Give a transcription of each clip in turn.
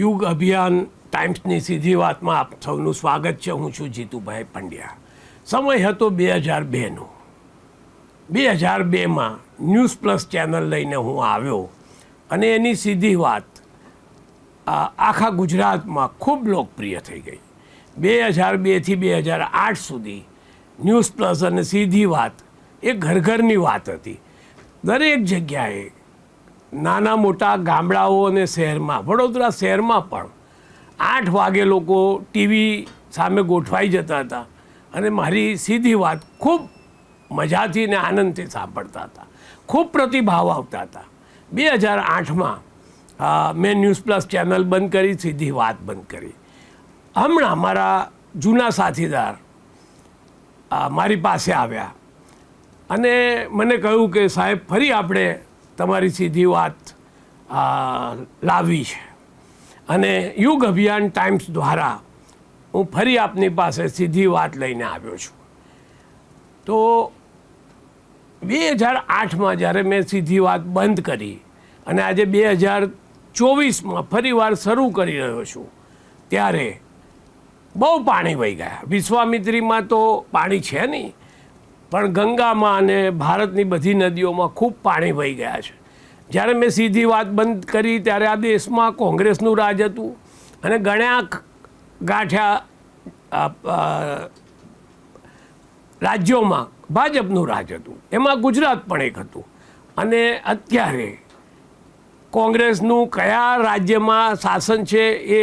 યુગ અભિયાન ટાઈમ્સની સીધી વાતમાં આપ સૌનું સ્વાગત છે. હું છું જીતુભાઈ પંડ્યા. સમય હતો બે હજાર બેનો. બે હજાર બેમાં ન્યૂઝ પ્લસ ચેનલ લઈને હું આવ્યો અને એની સીધી વાત આખા ગુજરાતમાં ખૂબ લોકપ્રિય થઈ ગઈ. બે હજાર બેથી બે હજાર આઠ સુધી ન્યૂઝ પ્લસ અને સીધી વાત એ ઘર ઘરની વાત હતી. દરેક જગ્યાએ નાના મોટા ગામડાઓ અને શહેરમાં, વડોદરા શહેરમાં પણ આઠ વાગે લોકો ટીવી સામે ગોઠવાઈ જતા હતા અને મારી સીધી વાત ખૂબ મજાથી ને આનંદથી સાંભળતા હતા. ખૂબ પ્રતિભાવ આવતા હતા. બે હજાર આઠમાં મેં ન્યૂઝ પ્લસ ચેનલ બંધ કરી, સીધી વાત બંધ કરી. હમણાં મારા જૂના સાથીદાર મારી પાસે આવ્યા અને મને કહ્યું કે સાહેબ, ફરી આપણે તમારી સીધી વાત લાવી છે. અને યુગ અભિયાન ટાઈમ્સ દ્વારા હું ફરી આપની પાસે સીધી વાત લઈને આવ્યો છું. તો બે હજાર આઠમાં જ્યારે મેં સીધી વાત બંધ કરી અને આજે બે હજાર ચોવીસમાં ફરીવાર શરૂ કરી રહ્યો છું, ત્યારે બહુ પાણી વહી ગયા. વિશ્વામિત્રીમાં તો પાણી છે નહીં. પણ ગંગામાં અને ભારતની બધી નદીઓમાં ખૂબ પાણી વહી ગયા છે. જ્યારે મેં સીધી વાત બંધ કરી ત્યારે આ દેશમાં કોંગ્રેસનું રાજ હતું અને ગણ્યા ગાંઠ્યા રાજ્યોમાં ભાજપનું રાજ હતું. એમાં ગુજરાત પણ એક હતું. અને અત્યારે કોંગ્રેસનું કયા રાજ્યમાં શાસન છે એ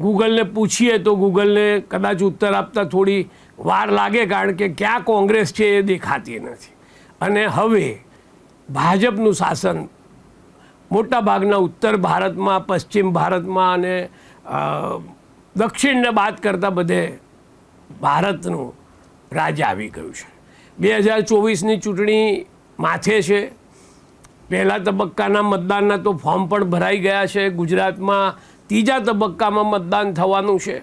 ગૂગલને પૂછીએ તો ગૂગલને કદાચ ઉત્તર આપતા થોડી વાર લાગે કારણ કે ક્યાં કોંગ્રેસ છે એ દેખાતી નથી. અને હવે ભાજપનું શાસન મોટાભાગના ઉત્તર ભારતમાં, પશ્ચિમ ભારતમાં અને દક્ષિણને બાદ કરતાં બધે ભારતનું રાજ આવી ગયું છે. બે હજાર ચોવીસની ચૂંટણી માથે છે. પહેલા તબક્કાના મતદાનના તો ફોર્મ પણ ભરાઈ ગયા છે. ગુજરાતમાં ત્રીજા તબક્કામાં મતદાન થવાનું છે.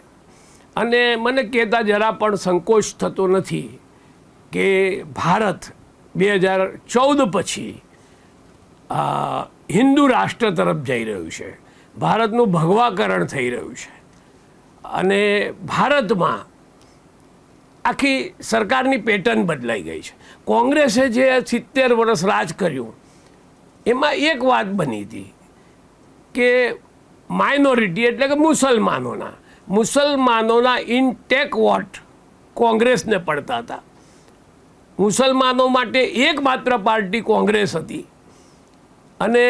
અને મને કહેતા જરા પણ સંકોચ થતો નથી કે ભારત બે હજાર ચૌદ પછી હિન્દુ રાષ્ટ્ર તરફ જઈ રહ્યું છે. ભારતનું ભગવાકરણ થઈ રહ્યું છે. અને ભારતમાં આખી સરકારની પેટર્ન બદલાઈ ગઈ છે. કોંગ્રેસે જે સિત્તેર વર્ષ રાજ કર્યું, એમાં એક વાત બની હતી કે માઇનોરિટી એટલે કે મુસલમાનોના. મુસલમાનોના ઇનટેક વોટ કોંગ્રેસને પડતા હતા. મુસલમાનો માટે એકમાત્ર પાર્ટી કોંગ્રેસ હતી. અને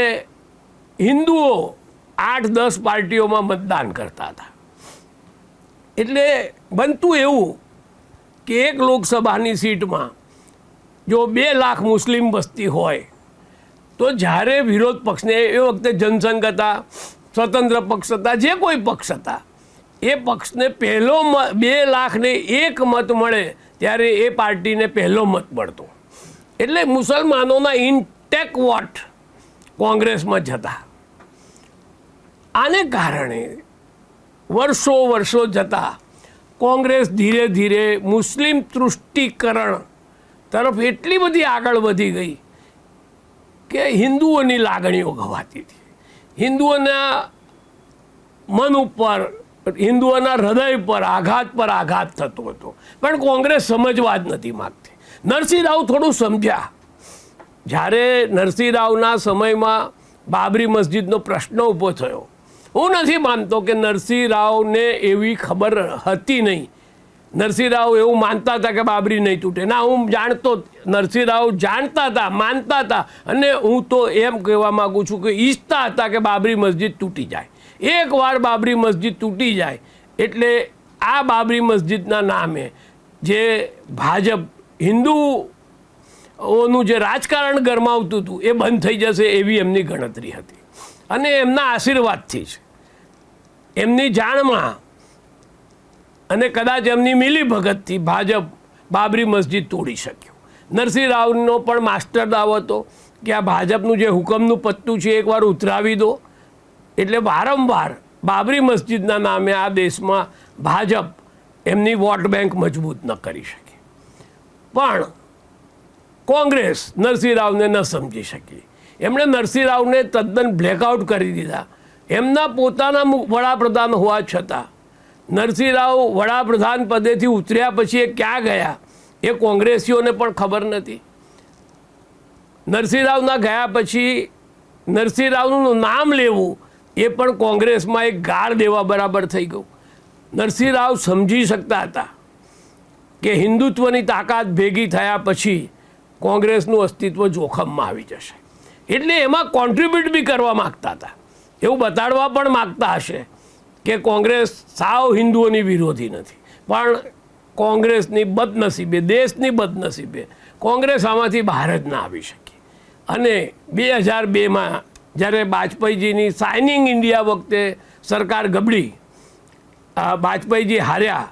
હિન્દુઓ આઠ દસ પાર્ટીઓમાં મતદાન કરતા હતા. એટલે બનતું એવું કે એક લોકસભાની સીટમાં જો બે લાખ મુસ્લિમ વસ્તી હોય, તો જ્યારે વિરોધ પક્ષને એ વખતે જનસંઘ હતા, સ્વતંત્ર પક્ષ હતા, જે કોઈ પક્ષ હતા એ પક્ષને પહેલો બે લાખને એક મત મળે ત્યારે એ પાર્ટીને પહેલો મત મળતો. એટલે મુસલમાનોના ઇનટેક વોટ કોંગ્રેસમાં જતા આને કારણે વર્ષો વર્ષો જતાં કોંગ્રેસ ધીરે ધીરે મુસ્લિમ તૃષ્ટિકરણ તરફ એટલી બધી આગળ વધી ગઈ કે હિન્દુઓની લાગણીઓ ગવાતી હતી. હિન્દુઓના મન ઉપર હિન્દુઓના હૃદય પર આઘાત પર આઘાત થતો હતો. પણ કોંગ્રેસ સમજવા જ નથી માગતી. નરસિંહ રાવ થોડું સમજ્યા. જ્યારે નરસિંહ રાવના સમયમાં બાબરી મસ્જિદનો પ્રશ્ન ઊભો થયો. હું નથી માનતો કે નરસિંહ રાવને એવી ખબર હતી નહીં. નરસિંહ રાવ એવું માનતા હતા કે બાબરી નહીં તૂટે. ના, હું જાણતો નરસિંહ રાવ જાણતા હતા, માનતા હતા. અને હું તો એમ કહેવા માગું છું કે ઈચ્છતા હતા કે બાબરી મસ્જિદ તૂટી જાય. એકવાર બાબરી મસ્જિદ તૂટી જાય, એટલે આ બાબરી મસ્જિદના નામે જે ભાજપ હિન્દુ ઓનું જે રાજકારણ ગરમાવતું હતું, એ બંધ થઈ જશે એવી એમની ગણતરી હતી. અને એમના આશીર્વાદથી જ. એમની જાણમાં અને કદાચ એમની મિલીભગતથી ભાજપ બાબરી મસ્જિદ તોડી શક્યું. નરસિંહ રાવનો પણ માસ્ટર દાવ હતો કે આ ભાજપનું જે હુકમનું પત્તું છે એકવાર ઉતરાવી દો. એટલે વારંવાર બાબરી મસ્જિદના નામે આ દેશમાં ભાજપ એમની વોટ બેંક મજબૂત ન કરી શકે. પણ કોંગ્રેસ નરસિંહ રાવને ન સમજી શકી. એમણે નરસિંહ રાવને તદ્દન બ્લેકઆઉટ કરી દીધા. એમના પોતાના વડાપ્રધાન હોવા છતાં નરસિંહ રાવ વડાપ્રધાન પદેથી ઉતર્યા પછી એ ક્યાં ગયા? એ કોંગ્રેસીઓને પણ ખબર નથી. નરસિંહ રાવના ગયા પછી નરસિંહ રાવનું નામ લેવું એ પણ કોંગ્રેસમાં એક ગાળ દેવા બરાબર થઈ ગયું. નરસિંહ રાવ સમજી શકતા હતા કે હિન્દુત્વની તાકાત ભેગી થયા પછી કોંગ્રેસનું અસ્તિત્વ જોખમમાં આવી જશે. એટલે એમાં કોન્ટ્રીબ્યુટ બી કરવા માગતા હતા. એવું બતાડવા પણ માગતા હશે કે કોંગ્રેસ સાવ હિન્દુઓની વિરોધી નથી. પણ કોંગ્રેસની બદનસીબે, દેશની બદનસીબે કોંગ્રેસ આમાંથી બહાર જ ના આવી શકી. અને બે હજાર બેમાં જ્યારે વાજપેયીજીની સાઇનિંગ ઇન્ડિયા વખતે સરકાર ગબડી વાજપેયીજી હાર્યા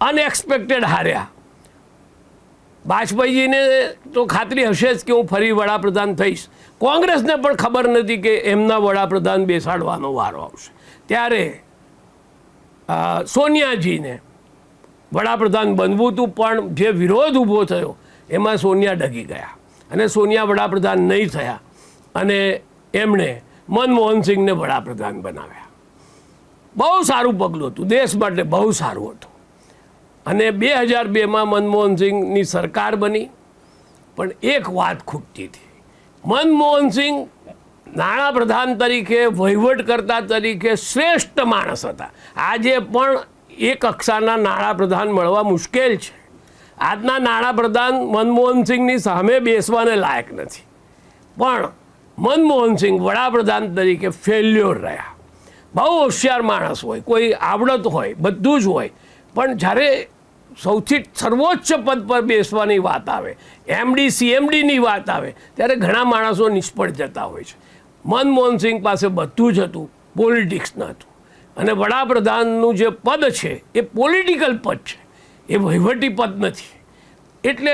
અનએક્સપેક્ટેડ હાર્યા. વાજપેયીજીને તો ખાતરી હશે જ કે હું ફરી વડાપ્રધાન થઈશ. કોંગ્રેસને પણ ખબર નથી કે એમના વડાપ્રધાન બેસાડવાનો વારો આવશે. ત્યારે સોનિયાજીને વડાપ્રધાન બનવું હતું, પણ જે વિરોધ ઊભો થયો, એમાં સોનિયા ડગી ગયા. અને સોનિયા વડાપ્રધાન નહીં થયા. અને એમણે મનમોહન સિંહને વડાપ્રધાન બનાવ્યા. બહુ સારું પગલું હતું, દેશ માટે બહુ સારું હતું. અને બે હજાર બેમાં મનમોહન સિંહની સરકાર બની, પણ એક વાત ખૂટતી હતી. મનમોહન સિંહ નાણાપ્રધાન તરીકે વહીવટકર્તા તરીકે શ્રેષ્ઠ માણસ હતા. આજે પણ એ કક્ષાના નાણાપ્રધાન મળવા મુશ્કેલ છે. આજના નાણાપ્રધાન મનમોહન સિંહની સામે બેસવાને લાયક નથી. પણ મનમોહન સિંહ વડાપ્રધાન તરીકે ફેલ્યોર રહ્યા. બહુ હોશિયાર માણસ હોય, કોઈ આવડત હોય, બધું જ હોય. પણ જ્યારે સૌથી સર્વોચ્ચ પદ પર બેસવાની વાત આવે એમડી સીએમડીની વાત આવે, ત્યારે ઘણા માણસો નિષ્ફળ જતા હોય છે. મનમોહન સિંહ પાસે બધું જ હતું પોલિટિક્સ ન હતું. અને વડાપ્રધાનનું જે પદ છે, એ પોલિટિકલ પદ છે. એ વહીવટી પદ નથી. એટલે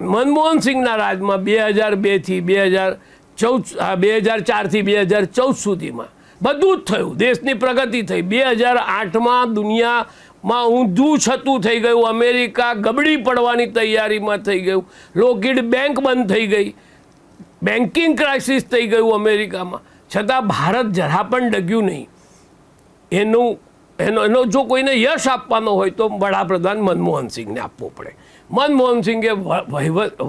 મનમોહન સિંહના રાજમાં બે હજાર બેથી બે હજાર ચૌદ બે હજાર ચારથી બે હજાર ચૌદ સુધીમાં. બધું જ થયું. દેશની પ્રગતિ થઈ. બે હજાર આઠમાં દુનિયામાં ઊંધું છતું થઈ ગયું. અમેરિકા ગબડી પડવાની તૈયારીમાં થઈ ગયું. લોકિડ બેંક બંધ થઈ ગઈ. બેન્કિંગ ક્રાઇસિસ થઈ ગયું અમેરિકામાં. છતાં ભારત જરા પણ ડગ્યું નહીં. એનું, એનો એનો જો કોઈને યશ આપવાનો હોય તો વડાપ્રધાન મનમોહન સિંહને આપવો પડે. મનમોહન સિંહે વહીવટ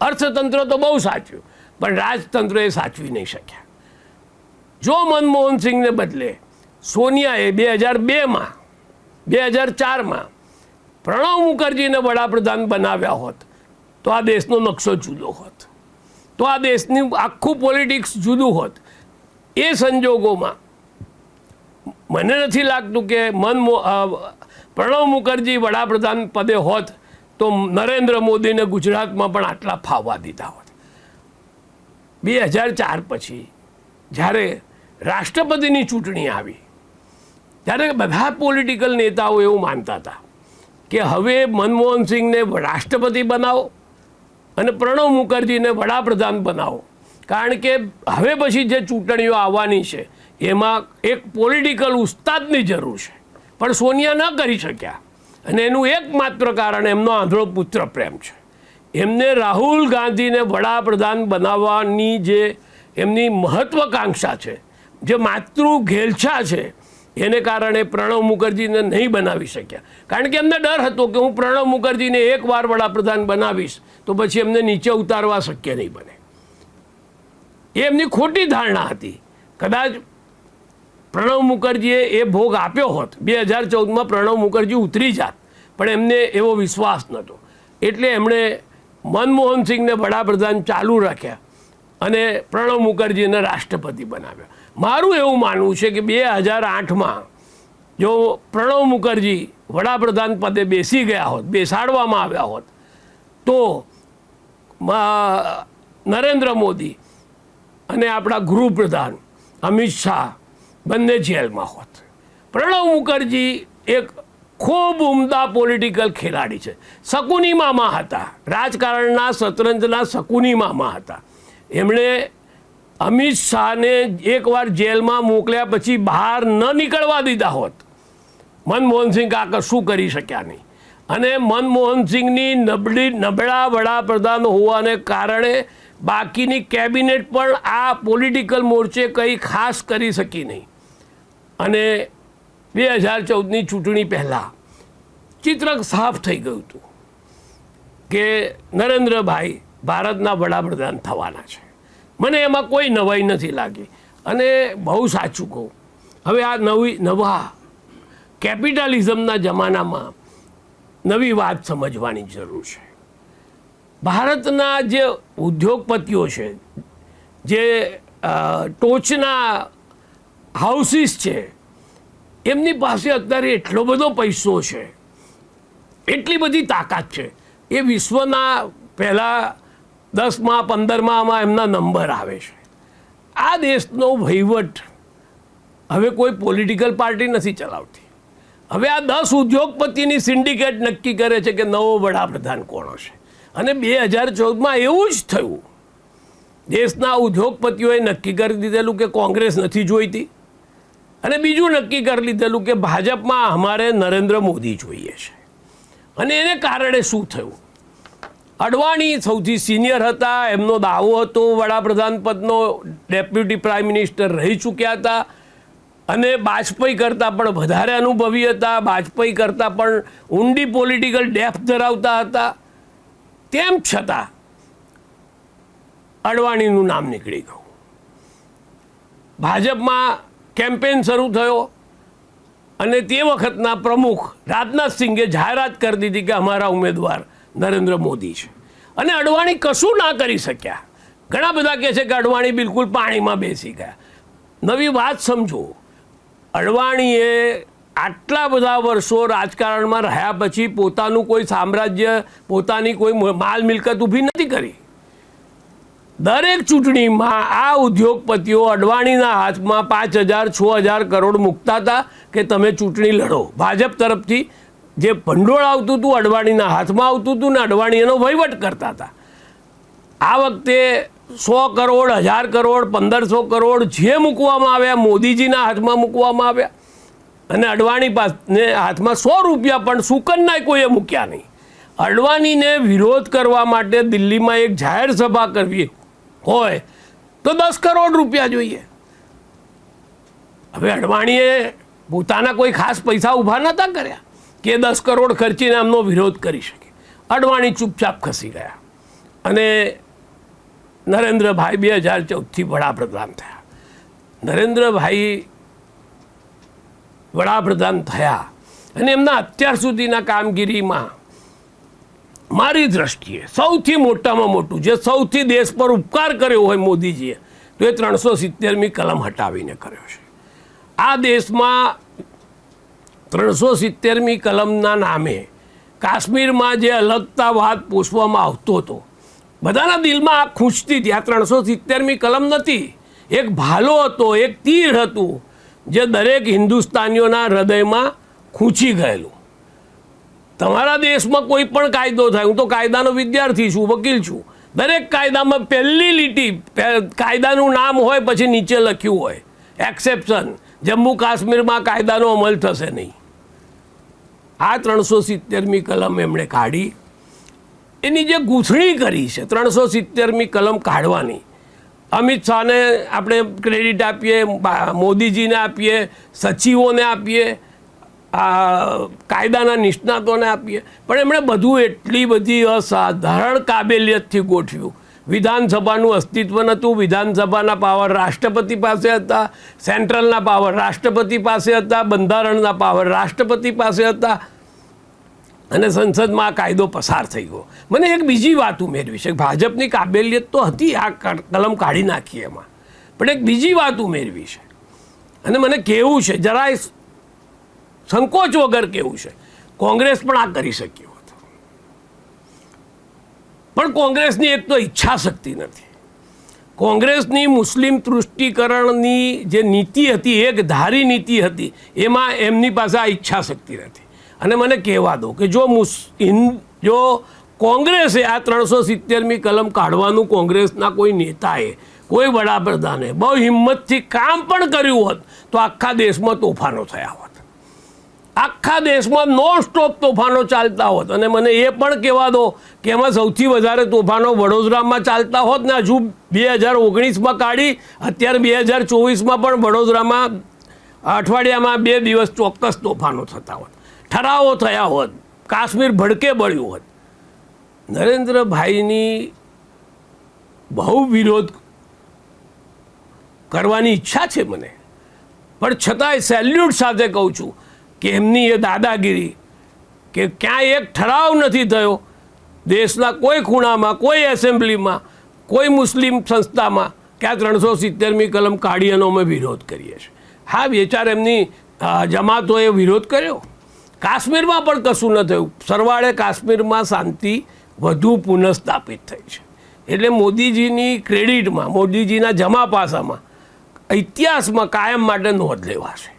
અર્થતંત્ર તો બહુ સાચવ્યું પણ રાજતંત્ર એ સાચવી નહીં શક્યા. જો મનમોહન સિંહને બદલે સોનિયાએ બે હજાર બેમાં બે હજાર ચારમાં પ્રણવ મુખર્જીને વડાપ્રધાન બનાવ્યા હોત તો આ દેશનો નકશો જુદો હોત. તો આ દેશની આખું પોલિટિક્સ જુદું હોત. એ સંજોગોમાં મને નથી લાગતું કે મનમો અ, પ્રણવ મુખર્જી વડાપ્રધાન પદે હોત તો નરેન્દ્ર મોદીને ગુજરાતમાં પણ આટલા ફાવવા દીધા હોત. બે હજાર ચાર પછી, જ્યારે રાષ્ટ્રપતિની ચૂંટણી આવી, ત્યારે બધા પોલિટિકલ નેતાઓ એવું માનતા હતા કે હવે મનમોહન સિંહને રાષ્ટ્રપતિ બનાવો અને પ્રણવ મુખર્જીને વડાપ્રધાન બનાવો. કારણ કે હવે પછી જે ચૂંટણીઓ આવવાની છે, એમાં એક પોલિટિકલ ઉસ્તાદની જરૂર છે. પણ સોનિયા ન કરી શક્યા. અને એનું એકમાત્ર કારણ એમનો આંધળો પુત્ર પ્રેમ છે. એમને રાહુલ ગાંધીને વડાપ્રધાન બનાવવાની જે એમની મહત્વકાંક્ષા છે, જે માતૃ ઘેલછા છે, એને કારણે પ્રણવ મુખર્જીને નહીં બનાવી શક્યા. કારણ કે એમને ડર હતો કે હું પ્રણવ મુખર્જીને એકવાર વડાપ્રધાન બનાવીશ, તો પછી એમને નીચે ઉતારવા શક્ય નહીં બને. એ એમની ખોટી ધારણા હતી. કદાચ પ્રણવ મુખર્જીએ એ ભોગ આપ્યો હોત, બે હજાર ચૌદમાં પ્રણવ મુખર્જી ઉતરી જાત, પણ એમને એવો વિશ્વાસ નહોતો. એટલે એમણે મનમોહન સિંહને વડાપ્રધાન ચાલુ રાખ્યા અને પ્રણવ મુખર્જીને રાષ્ટ્રપતિ બનાવ્યા. મારું એવું માનવું છે કે બે હજાર આઠમાં જો પ્રણવ મુખર્જી વડાપ્રધાન પદે બેસી ગયા હોત, બેસાડવામાં આવ્યા હોત, તો નરેન્દ્ર મોદી અને આપણા ગૃહપ્રધાન અમિત શાહ બંને જેલમાં હોત. પ્રણવ મુખર્જી એક ખૂબ ઉમદા પોલિટિકલ ખેલાડી છે. શકુની મામા હતા. રાજકારણના શતરંજના શકુની મામા હતા. એમણે અમિત શાહને એકવાર જેલમાં મોકલ્યા પછી બહાર ન નીકળવા દીધા હોત. મનમોહન સિંહ કાકા શું કરી શક્યા નહીં? અને મનમોહન સિંહની નબળી, નબળા વડાપ્રધાન હોવાને કારણે બાકીની કેબિનેટ પણ આ પોલિટિકલ મોરચે કંઈ ખાસ કરી શકી નહીં. અને બે હજાર ચૌદની ચૂંટણી પહેલાં ચિત્ર સાફ થઈ ગયું હતું કે નરેન્દ્રભાઈ ભારતના વડાપ્રધાન થવાના છે. મને એમાં કોઈ નવાઈ નથી લાગી. અને બહુ સાચું કહું. હવે આ નવી, નવા કેપિટલિઝમના જમાનામાં નવી વાત સમજવાની જરૂર છે. ભારતના જે ઉદ્યોગપતિઓ છે, જે ટોચના હાઉસીસ છે એમની પાસે અત્યારે એટલો બધો પૈસો છે, એટલી બધી તાકાત છે. એ વિશ્વના પહેલાં દસમાં, પંદરમાં એમના નંબર આવે છે. આ દેશનો વહીવટ હવે કોઈ પોલિટિકલ પાર્ટી નથી ચલાવતી. હવે આ દસ ઉદ્યોગપતિની સિન્ડિકેટ નક્કી કરે છે કે નવો વડાપ્રધાન કોણ હશે. અને બે હજાર ચૌદમાં એવું જ થયું. દેશના ઉદ્યોગપતિઓએ નક્કી કરી દીધેલું કે કોંગ્રેસ નથી જોઈતી. અને બીજું નક્કી કરી લીધેલું કે ભાજપમાં અમારે નરેન્દ્ર મોદી જોઈએ છે. અને એને કારણે શું થયું? અડવાણી સૌથી સિનિયર હતા, એમનો દાવો હતો, વડાપ્રધાન પદનો ડેપ્યુટી પ્રાઇમ મિનિસ્ટર રહી ચૂક્યા હતા. અને બાજપેયી કરતાં પણ વધારે અનુભવી હતા, બાજપેયી કરતાં પણ ઊંડી પોલિટિકલ ડેપ્થ ધરાવતા હતા. તેમ છતાં અડવાણીનું નામ નીકળી ગયું. ભાજપમાં કેમ્પેન શરૂ થયો અને તે વખતના પ્રમુખ રાજનાથ સિંઘે જાહેરાત કરી દીધી કે અમારા ઉમેદવાર નરેન્દ્ર મોદી છે. અને અડવાણી કશું ના કરી શક્યા. ઘણા બધા કહે છે કે અડવાણી બિલકુલ પાણીમાં બેસી ગયા. નવી વાત સમજો, અડવાણીએ આટલા બધા વર્ષો રાજકારણમાં રહ્યા પછી પોતાનું કોઈ સામ્રાજ્ય, પોતાની કોઈ માલ મિલકત ઊભી નથી કરી. દરેક ચૂંટણીમાં આ ઉદ્યોગપતિઓ અડવાણીના હાથમાં પાંચ હજાર, છ હજાર કરોડ મૂકતા હતા કે તમે ચૂંટણી લડો. ભાજપ તરફથી જે ભંડોળ આવતું હતું, અડવાણીના હાથમાં આવતું હતું ને અડવાણી એનો વહીવટ કરતા હતા. આ વખતે સો કરોડ, હજાર કરોડ, પંદરસો કરોડ જે મૂકવામાં આવ્યા, મોદીજીના હાથમાં મૂકવામાં આવ્યા. અને અડવાણી પાસે હાથમાં સો રૂપિયા પણ સુકનના કોઈએ મૂક્યા નહીં. અડવાણીને વિરોધ કરવા માટે દિલ્હીમાં એક જાહેર સભા કરવી. હોય, તો દસ કરોડ રૂપિયા જોઈએ. હવે અડવાણીએ પોતાના કોઈ ખાસ પૈસા ઊભા નહોતા કર્યા કે દસ કરોડ ખર્ચીને આમનો વિરોધ કરી શકે. અડવાણી ચૂપચાપ ખસી ગયા. અને નરેન્દ્રભાઈ બે હજાર ચૌદથી વડાપ્રધાન થયા. નરેન્દ્રભાઈ વડાપ્રધાન થયા અને એમના અત્યાર સુધીના કામગીરીમાં મારી દ્રષ્ટિએ સૌથી મોટામાં મોટું, જે સૌથી દેશ પર ઉપકાર કર્યો હોય મોદીજીએ, તો એ ત્રણસો સિત્તેરમી કલમ હટાવીને કર્યો છે. આ દેશમાં ત્રણસો સિત્તેરમી કલમના નામે કાશ્મીરમાં જે અલગતાવાદ પોષવામાં આવતો હતો, બધાના દિલમાં આ ખૂંચતી હતી આ ત્રણસો સિત્તેરમી કલમ નથી. એક ભાલો હતો, એક તીર હતું, જે દરેક હિન્દુસ્તાનીઓના હૃદયમાં ખૂંચી ગયેલું. તમારા દેશમાં કોઈ પણ કાયદો થાય, હું તો કાયદાનો વિદ્યાર્થી છું, વકીલ છું. દરેક કાયદામાં પહેલી લીટી કાયદાનું નામ હોય પછી નીચે લખ્યું હોય. એક્સેપ્શન જમ્મુ કાશ્મીરમાં કાયદાનો અમલ થશે નહીં. આ ત્રણસો સિત્તેરમી કલમ એમણે કાઢી. એની જે ગૂંથણી કરી છે, ત્રણસો સિત્તેરમી કલમ કાઢવાની. અમિત શાહને આપણે ક્રેડિટ આપીએ મોદીજીને આપીએ, સચિવોને આપીએ આ કાયદાના નિષ્ણાતોને આપીએ. પણ એમણે બધું એટલી બધી અસાધારણ કાબેલિયતથી ગોઠવ્યું. વિધાનસભાનું અસ્તિત્વ નહોતું, વિધાનસભાના પાવર રાષ્ટ્રપતિ પાસે હતા, સેન્ટ્રલના પાવર રાષ્ટ્રપતિ પાસે હતા, બંધારણના પાવર રાષ્ટ્રપતિ પાસે હતા. અને સંસદમાં આ કાયદો પસાર થઈ ગયો. મને એક બીજી વાત ઉમેરવી છે ભાજપની કાબેલિયત તો હતી આ કલમ કાઢી નાખી એમાં. પણ એક બીજી વાત ઉમેરવી છે. અને મને કહેવું છે, જરાય સંકોચ વગર કેવું છે? કોંગ્રેસ પણ આ કરી શક્યું હતું. પણ કોંગ્રેસની એક તો ઈચ્છા શક્તિ નથી. કોંગ્રેસની મુસ્લિમ તૃષ્ટિકરણની જે નીતિ હતી, એક ધારી નીતિ હતી, એમાં એમની પાસે આ ઈચ્છા શક્તિ નથી. અને મને કહેવા દો કે જો મુસ જો કોંગ્રેસે આ ત્રણસો સિત્તેરમી કલમ કાઢવાનું કોંગ્રેસના કોઈ નેતાએ, કોઈ વડાપ્રધાને બહુ હિંમતથી કામ પણ કર્યું હોત, તો આખા દેશમાં તોફાનો થયા હોત. આખા દેશમાં નોન સ્ટોપ તોફાનો ચાલતા હોત. અને મને એ પણ કહેવા દો કે એમાં સૌથી વધારે તોફાનો વડોદરામાં ચાલતા હોત ને હજુ બે હજાર ઓગણીસમાં કાઢી, અત્યારે બે હજાર ચોવીસમાં પણ વડોદરામાં અઠવાડિયામાં બે દિવસ ચોક્કસ તોફાનો થતા હોત. ઠરાવો થયા હોત. કાશ્મીર ભડકે બળ્યું હોત. નરેન્દ્રભાઈની બહુ વિરોધ કરવાની ઈચ્છા છે મને. પણ છતાંય સેલ્યુટ સાથે કહું છું કે એમની એ દાદાગીરી કે ક્યાંય એક ઠરાવ નથી થયો. દેશના કોઈ ખૂણામાં, કોઈ એસેમ્બલીમાં, કોઈ મુસ્લિમ સંસ્થામાં કે આ ત્રણસો સિત્તેરમી કલમ કાઢી એનો અમે વિરોધ કરીએ છીએ. હા વિચાર એમની જમાતોએ વિરોધ કર્યો. કાશ્મીરમાં પણ કશું ન થયું. સરવાળે કાશ્મીરમાં શાંતિ વધુ પુનઃસ્થાપિત થઈ છે. એટલે મોદીજીની ક્રેડિટમાં, મોદીજીના જમા પાસામાં, ઇતિહાસમાં કાયમ માટે નોંધ લેવાશે.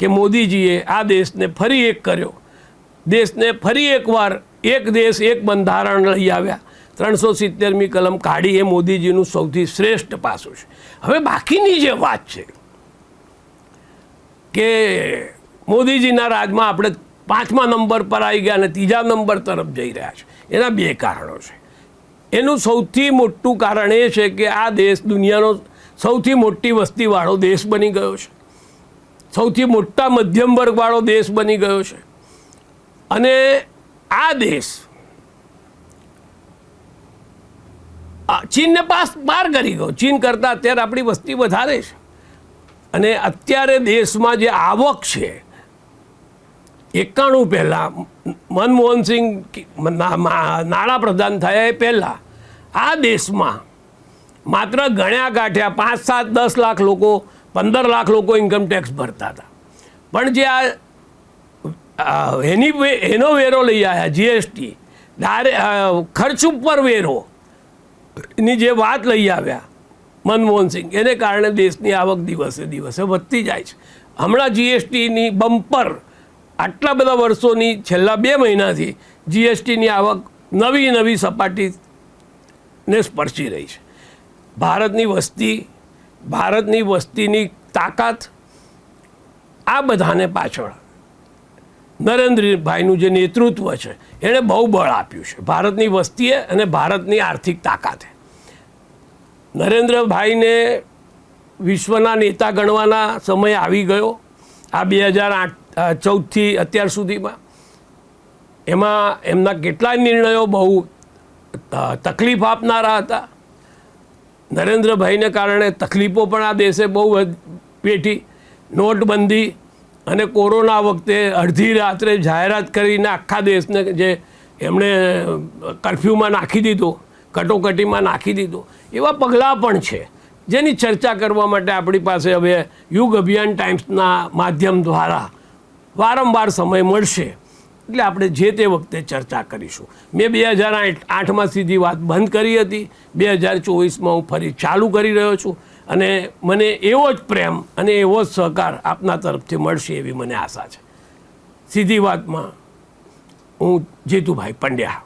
કે મોદીજીએ આ દેશને ફરી એક કર્યો. દેશને ફરી એકવાર એક દેશ એક બંધારણ લઈ આવ્યા. ત્રણસો સિત્તેરમી કલમ કાઢી એ મોદીજીનું સૌથી શ્રેષ્ઠ પાસું છે. હવે બાકીની જે વાત છે કે મોદીજીના રાજમાં આપણે પાંચમા નંબર પર આવી ગયા અને ત્રીજા નંબર તરફ જઈ રહ્યા છે. એના બે કારણો છે. એનું સૌથી મોટું કારણ એ છે કે આ દેશ દુનિયાનો સૌથી મોટી વસ્તીવાળો દેશ બની ગયો છે. સૌથી મોટા મધ્યમ વર્ગવાળો દેશ બની ગયો છે. અને આ દેશ ચીનને પાસ પાર કરી ગયો. ચીન કરતાં અત્યારે આપણી વસ્તી વધારે છે. અને અત્યારે દેશમાં જે આવક છે, એકાણું પહેલાં મનમોહનસિંહ નાણાં પ્રધાન થયા એ પહેલાં આ દેશમાં માત્ર ગણ્યા કાંઠ્યા પાંચ, સાત, દસ લાખ લોકો પંદર લાખ લોકો ઇન્કમ ટેક્સ ભરતા હતા. પણ જે આ એની એનો વેરો લઈ આવ્યા જીએસટી ડાયરે ખર્ચ ઉપર વેરો. ની જે વાત લઈ આવ્યા મનમોહનસિંહ એને કારણે દેશની આવક દિવસે દિવસે વધતી જાય છે. હમણાં જીએસટીની બમ્પર આટલા બધા વર્ષોની, છેલ્લા બે મહિનાથી જીએસટીની આવક નવી નવી સપાટીને સ્પર્શી રહી છે. ભારતની વસ્તી ભારતની વસ્તીની તાકાત આ બધાને પાછળ. નરેન્દ્રભાઈનું જે નેતૃત્વ છે, એણે બહુ બળ આપ્યું છે. ભારતની વસ્તીએ અને ભારતની આર્થિક તાકાતે. નરેન્દ્રભાઈને વિશ્વના નેતા ગણવાના સમય આવી ગયો. આ બે હજાર આઠ ચૌદથી અત્યાર સુધીમાં. એમાં એમના કેટલાય નિર્ણયો બહુ તકલીફ આપનારા હતા. નરેન્દ્રભાઈને કારણે તકલીફો પણ આ દેશે બહુ વેઠી નોટબંધી અને કોરોના વખતે અડધી રાત્રે જાહેરાત કરીને આખા દેશને જે એમણે કર્ફ્યુમાં નાખી દીધો, કટોકટીમાં નાખી દીધો, એવા પગલાં પણ છે. જેની ચર્ચા કરવા માટે આપણી પાસે હવે યુગ અભિયાન ટાઈમ્સના માધ્યમ દ્વારા વારંવાર સમય મળશે. એટલે આપણે જે તે વખતે ચર્ચા કરીશું. મેં બે હજાર આઠ આઠમાં સીધી વાત બંધ કરી હતી. બે હજાર ચોવીસમાં હું ફરી ચાલુ કરી રહ્યો છું. અને મને એવો જ પ્રેમ અને એવો જ સહકાર આપના તરફથી મળશે એવી મને આશા છે. સીધી વાતમાં હું જીતુભાઈ પંડ્યા.